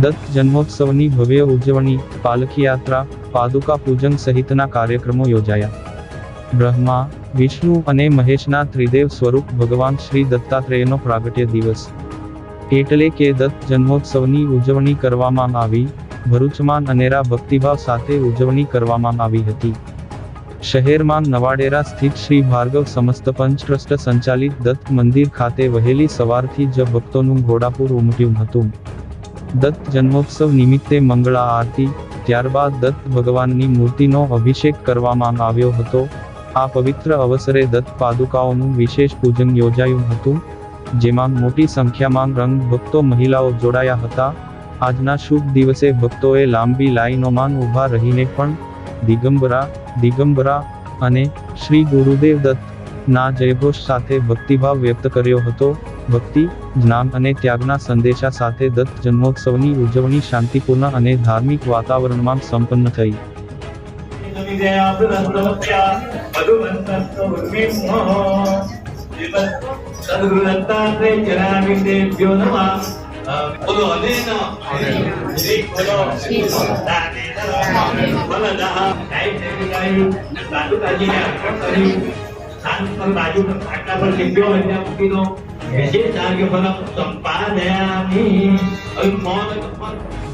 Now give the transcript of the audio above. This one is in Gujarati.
દત્ત જન્મોત્સવની ભવ્ય ઉજવણી, પાલખીયાત્રા, પાદુકા પૂજન સહિતના કાર્યક્રમો યોજાયા. બ્રહ્મા, વિષ્ણુ અને મહેશના ત્રિદેવ સ્વરૂપ ભગવાન શ્રી દત્તાત્રેયનો પ્રાગટ્ય દિવસ. એટલે કે દત્ત જન્મોત્સવની ઉજવણી કરવામાં આવી, ભરૂચમાં અનેરા ભક્તિભાવ સાથે ઉજવણી કરવામાં આવી હતી. શહેરમાં નવાડેરા સ્થિત શ્રી ભાર્ગવ સમસ્ત પંચ ટ્રસ્ટ સંચાલિત દત્ત મંદિર ખાતે વહેલી સવારથી જ ભક્તોનું ઘોડાપુર ઉમટ્યું હતું. દત્ત જન્મોત્સવ નિમિત્તે મંગળા આરતી, ત્યારબાદ દત્ત ભગવાનની મૂર્તિનો અભિષેક કરવામાં આવ્યો હતો. આ પવિત્ર અવસરે દત્ત પાદુકાઓનું વિશેષ પૂજન યોજાયું હતું, જેમાં મોટી સંખ્યામાં રંગ ભક્તો મહિલાઓ જોડાયા હતા. આજના શુભ દિવસે ભક્તોએ લાંબી લાઈનોમાં ઊભા રહીને પણ દિગંબરા દિગંબરા અને શ્રી ગુરુદેવ દત્ત ના જયઘોષ સાથે ભક્તિભાવ વ્યક્ત કર્યો હતો. ભક્તિ જ્ઞાન અને ત્યાગના સંદેશા સાથે દત્ત જન્મોત્સવની ઉજવણી શાંતિપૂર્ણ અને ધાર્મિક વાતાવરણમાં સંપન્ન થઈ કર્યું શાંત પર લીધો એટલે મૂકી દો Is it time you put up some fire down here? Are?